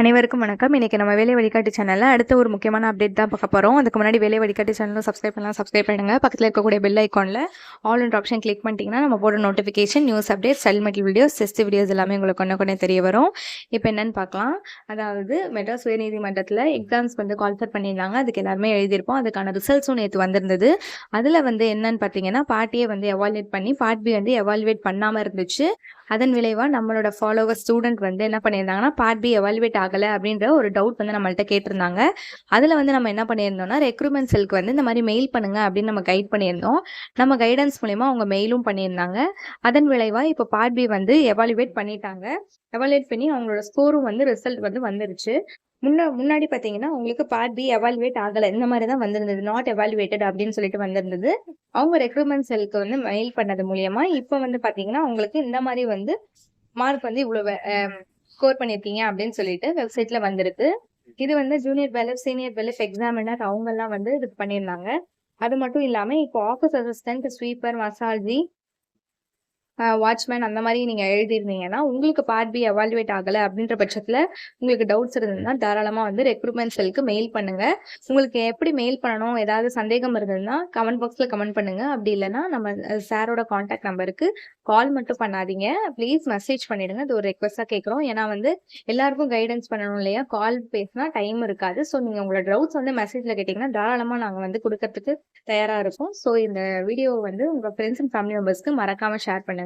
அனைவருக்கும் வணக்கம். இன்றைக்கி நம்ம வேலை வழிகாட்டி சேனலில் அடுத்த ஒரு முக்கியமான அப்டேட் தான் பார்க்க போகிறோம் அதுக்கு முன்னாடி வேலை வழிகாட்டி சேனலும் சப்ஸ்கிரைப் பண்ணலாம். சப்ஸ்கிரைப் பண்ணுங்கள் பக்கத்தில் இருக்கக்கூடிய பெல் ஐக்கானில் ஆல் அண்ட் ஆப்ஷன் கிளிக் பண்ணிட்டீங்கன்னா நம்ம போட நோட்டிஃபிகேஷன் நியூஸ் அப்டேட் செல்மெட்டல் வீடியோஸ் டெஸ்ட் வீடியோஸ் எல்லாமே உங்களுக்கு கொண்டு கொண்டே தெரிய வரும். இப்போ என்னென்னு பார்க்கலாம். அதாவது மெட்ராஸ் உயர்நீதிமன்றத்தில் எக்ஸாம்ஸ் வந்து கால்ஃபர் பண்ணியிருந்தாங்க. அதுக்கு எல்லாருமே எழுதியிருப்போம். அதுக்கான ரிசல்ட்ஸும் நேற்று வந்திருந்தது. அதில் வந்து என்னன்னு பார்த்தீங்கன்னா பார்ட்டியை வந்து எவால்வேட் பண்ணி பார்ட் பி வந்து எவால்வேட் பண்ணாமல் இருந்துச்சு. அதன் விளைவாக நம்மளோட ஃபாலோவர் ஸ்டூடெண்ட் வந்து என்ன பண்ணியிருந்தாங்கன்னா பார்ட் பி எவால்வேட் ஆகலை அப்படின்ற ஒரு டவுட் வந்து நம்மள்ட்ட கேட்டிருந்தாங்க. அதில் வந்து நம்ம என்ன பண்ணியிருந்தோம்னா ரெக்ரூட்மெண்ட் செல்க்கு வந்து இந்த மாதிரி மெயில் பண்ணுங்க அப்படின்னு நம்ம கைட் பண்ணியிருந்தோம். நம்ம கைடன்ஸ் மூலயமா அவங்க மெயிலும் பண்ணியிருந்தாங்க. அதன் விளைவாக இப்போ பார்ட் பி வந்து எவாலுவேட் பண்ணிட்டாங்க. எவாலுவேட் பண்ணி அவங்களோட ஸ்கோரும் வந்து ரிசல்ட் வந்து வந்துருச்சு. முன்ன முன்னாடி பார்த்தீங்கன்னா உங்களுக்கு பார்ட் பி எவாலுவேட் ஆகலை. இந்த மாதிரி தான் வந்திருந்தது. நாட் எவாலுவேட்டட் அப்படின்னு சொல்லிட்டு வந்திருந்தது. அவங்க ரெக்ரூட்மெண்ட் செல்க்கு வந்து மெயில் பண்ணது மூலியமா இப்போ வந்து பார்த்தீங்கன்னா உங்களுக்கு இந்த மாதிரி வந்து மார்க் வந்து இவ்வளோ ஸ்கோர் பண்ணியிருக்கீங்க அப்படின்னு சொல்லிட்டு வெப்சைட்ல வந்திருக்கு. இது வந்து junior bailiff senior bailiff examiner அவங்கெல்லாம் வந்து இது பண்ணியிருந்தாங்க அது மட்டும் இல்லாமல் இப்போ ஆஃபீஸ் அசிஸ்டன்ட் ஸ்வீப்பர் மசாஜி வாட்ச்மேன் அந்த மாதிரி நீங்கள் எழுதியிருந்தீங்கன்னா உங்களுக்கு பார்ட் பி அவால்வேட் ஆகலை அப்படின்ற பட்சத்தில் உங்களுக்கு டவுட்ஸ் இருந்ததுன்னா தாராளமாக வந்து ரெக்ரூட்மெண்ட் செல்க்கு மெயில் பண்ணுங்கள் உங்களுக்கு எப்படி மெயில் பண்ணணும் ஏதாவது சந்தேகம் இருந்ததுன்னா கமெண்ட் பாக்ஸில் கமெண்ட் பண்ணுங்கள் அப்படி இல்லைன்னா நம்ம சாரோட காண்டாக்ட் நம்பருக்கு கால் மட்டும் பண்ணாதீங்க. ப்ளீஸ் மெசேஜ் பண்ணிடுங்க. இது ஒரு ரெக்வஸ்ட்டாக கேட்குறோம் ஏன்னா வந்து எல்லாருக்கும் கைடன்ஸ் பண்ணணும் இல்லையா? கால் பேசினா டைம் இருக்காது. ஸோ நீங்கள் உங்களோட டவுட்ஸ் வந்து மெசேஜில் கேட்டிங்கன்னா தாராளமாக நாங்கள் வந்து கொடுக்கறதுக்கு தயாராக இருக்கும் ஸோ இந்த வீடியோ வந்து உங்கள் ஃப்ரெண்ட்ஸ் அண்ட் ஃபேமிலி மெம்பர்ஸ்க்கு மறக்காமல் ஷேர் பண்ணுங்கள்